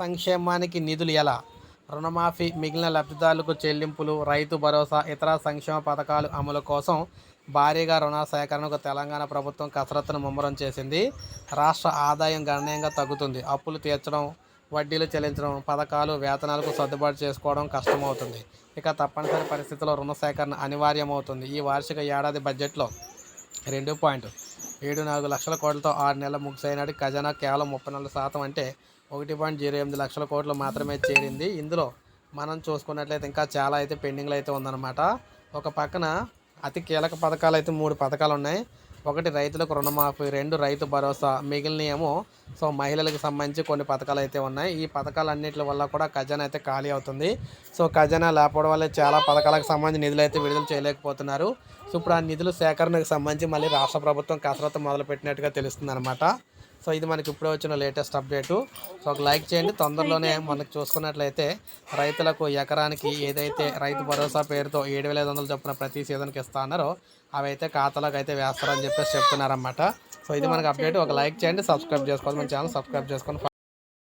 సంక్షేమానికి నిధులు ఎలా? రుణమాఫీ మిగిలిన లబ్ధిదారులకు చెల్లింపులు రైతు భరోసా ఇతర సంక్షేమ పథకాలు అమలు కోసం భారీగా రుణ సేకరణకు తెలంగాణ ప్రభుత్వం కసరత్తును ముమ్మరం చేసింది. రాష్ట్ర ఆదాయం గణనీయంగా తగ్గుతుంది. అప్పులు తీర్చడం వడ్డీలు చెల్లించడం పథకాలు వేతనాలకు సర్దుబాటు చేసుకోవడం కష్టమవుతుంది. ఇక తప్పనిసరి పరిస్థితుల్లో రుణ సేకరణ అనివార్యమవుతుంది. ఈ వార్షిక ఏడాది బడ్జెట్లో రెండు పాయింట్ ఏడు నాలుగు లక్షల కోట్లతో ఆరు నెలల ముగిసైనాటి ఖజానా కేవలం ముప్పై నాలుగు శాతం అంటే ఒకటి పాయింట్ జీరో ఎనిమిది లక్షల కోట్లు మాత్రమే చేరింది. ఇందులో మనం చూసుకున్నట్లయితే ఇంకా చాలా అయితే పెండింగ్లు అయితే ఉందన్నమాట. ఒక పక్కన అతి కీలక పథకాలు అయితే మూడు పథకాలు ఉన్నాయి. ఒకటి రైతులకు రుణమాఫీ రెండు రైతు భరోసా మిగిలిన ఏమో సో మహిళలకు సంబంధించి కొన్ని పథకాలు అయితే ఉన్నాయి. ఈ పథకాలన్నిటి వల్ల కూడా ఖజానా అయితే ఖాళీ అవుతుంది. సో ఖజానా లేకపోవడం వల్ల చాలా పథకాలకు సంబంధించి నిధులు అయితే విడుదల చేయలేకపోతున్నారు. సో ఇప్పుడు ఆ నిధుల సేకరణకు సంబంధించి మళ్ళీ రాష్ట్ర ప్రభుత్వం కసరత్తు మొదలుపెట్టినట్టుగా తెలుస్తుంది అనమాట సో ఇది మనకి ఇప్పుడే వచ్చిన లేటెస్ట్ అప్డేటు. సో ఒక లైక్ చేయండి. తొందరలోనే మనకు చూసుకున్నట్లయితే రైతులకు ఎకరానికి ఏదైతే రైతు భరోసా పేరుతో ఏడు వేల ఐదు వందలు చొప్పున ప్రతి సీజన్కి ఇస్తా అన్నారో అవి అయితే ఖాతాలోకి అయితే వేస్తారని చెప్పేసి చెప్తున్నారన్నమాట. సో ఇది మనకి అప్డేట్. ఒక లైక్ చేయండి. సబ్స్క్రైబ్ చేసుకోవాలి మన ఛానల్. సబ్స్క్రైబ్ చేసుకొని